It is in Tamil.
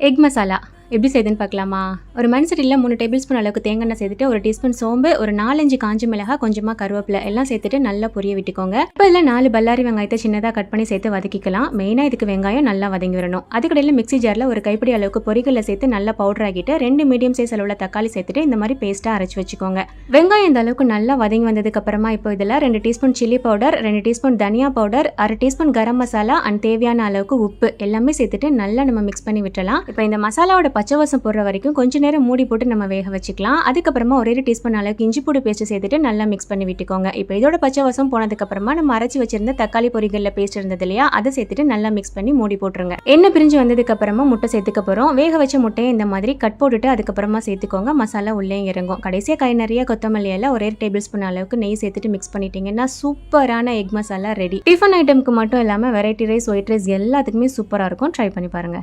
எக் மசாலா எப்படி செய்யுதுன்னு பார்க்கலாமா? ஒரு மண்சட்டியில் மூணு டேபிள் ஸ்பூன் அளவுக்கு தேங்காய் எண்ணெய் சேர்த்துட்டு ஒரு டீஸ்பூன் சோம்பு ஒரு நாலஞ்சு காஞ்சி மிளகா கொஞ்சமாக கருவேப்பிலை எல்லாம் சேர்த்துட்டு நல்லா பொரிய விட்டுக்கோங்க. இப்போ இதில் நாலு பல்லாரி வெங்காயத்தை சின்னதாக கட் பண்ணி சேர்த்து வதக்கிக்கலாம். மெயினாக இதுக்கு வெங்காயம் நல்லா வதங்கி வரணும். அதுக்கடையில் மிக்ஸி ஜாரில் ஒரு கைப்பிடி அளவுக்கு பொரிகளை சேர்த்து நல்லா பவுடர் ஆகிட்டு ரெண்டு மீடியம் சைஸ் அளவில் தக்காளி சேர்த்துட்டு இந்த மாதிரி பேஸ்ட்டாக அரைச்சி வச்சுக்கோங்க. வெங்காயம் இந்த அளவுக்கு நல்லா வதங்கி வந்ததுக்கு அப்புறமா இப்போ இதில் ரெண்டு டீஸ்பூன் சில்லி பவுடர் ரெண்டு டீஸ்பூன் தனியா பவுடர் அரை டீஸ்பூன் கரம் மசாலா அண்ட் தேவையான அளவுக்கு உப்பு எல்லாமே சேர்த்துட்டு நல்லா நம்ம மிக்ஸ் பண்ணி விட்டலாம் இப்போ இந்த மசாலாவோட பச்சை வாசம் போடுற வரைக்கும் கொஞ்ச நேரம் மூடி போட்டு நம்ம வேக வச்சுக்கலாம். அதுக்கப்புறமா ஒரே ஒரு டீஸ்பூன் அளவுக்கு இஞ்சி பூடி பேஸ்ட் சேர்த்துட்டு நல்லா மிக்ஸ் பண்ணி விட்டுக்கோங்க. இப்போ இதோட பச்சை வாசம் நம்ம அரைச்சி வச்சிருந்த தக்காளி பொரிகளில் பேஸ்ட் இருந்தது இல்லையா? அதை சேர்த்துட்டு நல்லா மிக்ஸ் பண்ணி மூடி போட்டுருங்க. எண்ணெய் பிரிஞ்சு வந்ததுக்கு அப்புறமா முட்டை சேர்த்துக்க போகிறோம் வேக வச்ச முட்டையை இந்த மாதிரி கட் போட்டுட்டு அதுக்கப்புறமா சேர்த்துக்கோங்க. மசாலா உள்ளே இறங்கும். கடைசியாக கை நிறைய கொத்தமல்லி எல்லாம் ஒரே டேபிள் ஸ்பூன் அளவுக்கு நெய் சேர்த்துட்டு மிக்ஸ் பண்ணிட்டீங்கன்னா சூப்பரான எக் மசாலா ரெடி டிஃபன் ஐட்டம்க்கு மட்டும் இல்லாமல் வெரைட்டி ரைஸ் ஒயிட் ரைஸ் எல்லாத்துக்குமே சூப்பராக இருக்கும். ட்ரை பண்ணி பாருங்க.